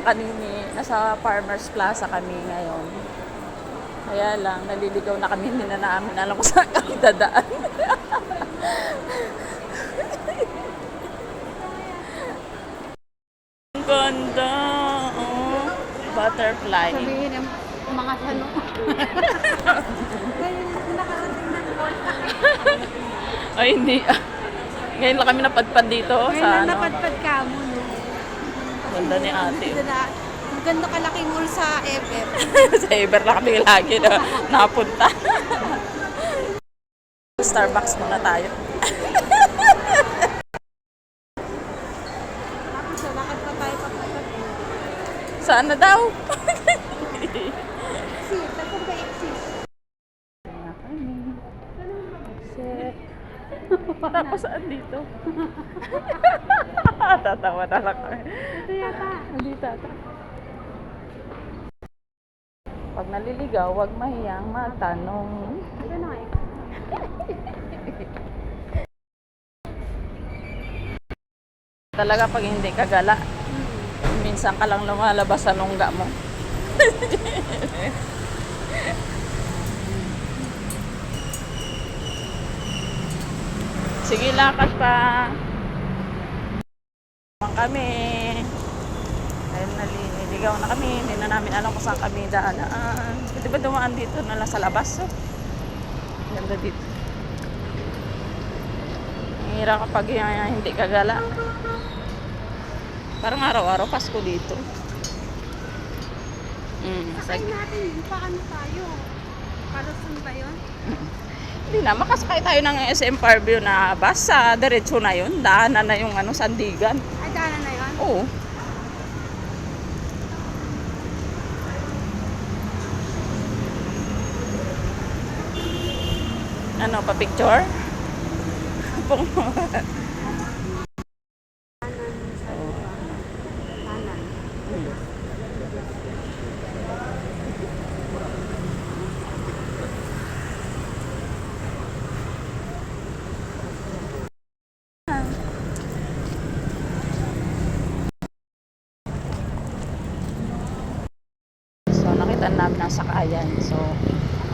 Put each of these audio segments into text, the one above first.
Kanini, nasa Farmers Plaza kami ngayon. Kaya lang, naliligaw na kami, hindi na namin alam kung saan kami dadaan. Ang ganda! Oh, butterfly. Sabihin ng mga tanong. Ngayon, nakarating ng mall. Ay, hindi. Ngayon lang kami napadpad dito Ngayon sa lang ano. napadpad ka mo, no? Ganda ni ate. Ang ganda kalaking mall sa FF. sa Ever lang kami lagi na napunta. Starbucks muna tayo. Saan na daw? Exit, tapos ba? Exit. Tapos saan dito? Tatawa na lang kami. Ito yata. Dito ata. Pag naliligaw, huwag mahiyang matanong. Ito na exit. Talaga pag hindi ka gala, minsan ka lang lumalabas sa nungga mo. Sige, lakad pa. Naman kami. Dahil naliligaw na kami, hindi na namin alam kung saan kami daan. Pwede ba dumaan dito na lang sa labas? Oh? Ganda dito. Ang Hirap kapag hindi ka gala. Parang araw-araw Pasko dito. Mm, Sakay natin, paano tayo? Kalusun ba yun? Hindi na, makasakay tayo ng SM Parview na bus. Sa diretso na yun. Daanan na yung ano, sandigan. Ay, daanan na yun? Oo. Ano, pa-picture? Kanan. Nakita namin ang sakayan. So,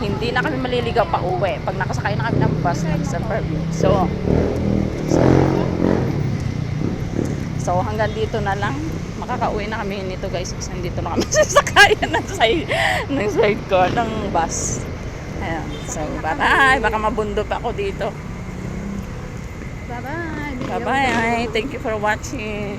hindi na kami maliligaw pa uwi. Pag nakasakay na kami ng bus ng SM Parview. So, so, so, hanggang dito na lang. Makakauwi na kami nito guys. Kasi nandito na kami sa sakayan ng side, ng side ko ng bus. Ayan. So, bye-bye. Baka mabundo pa ako dito. Bye-bye. Bye-bye. Thank you for watching.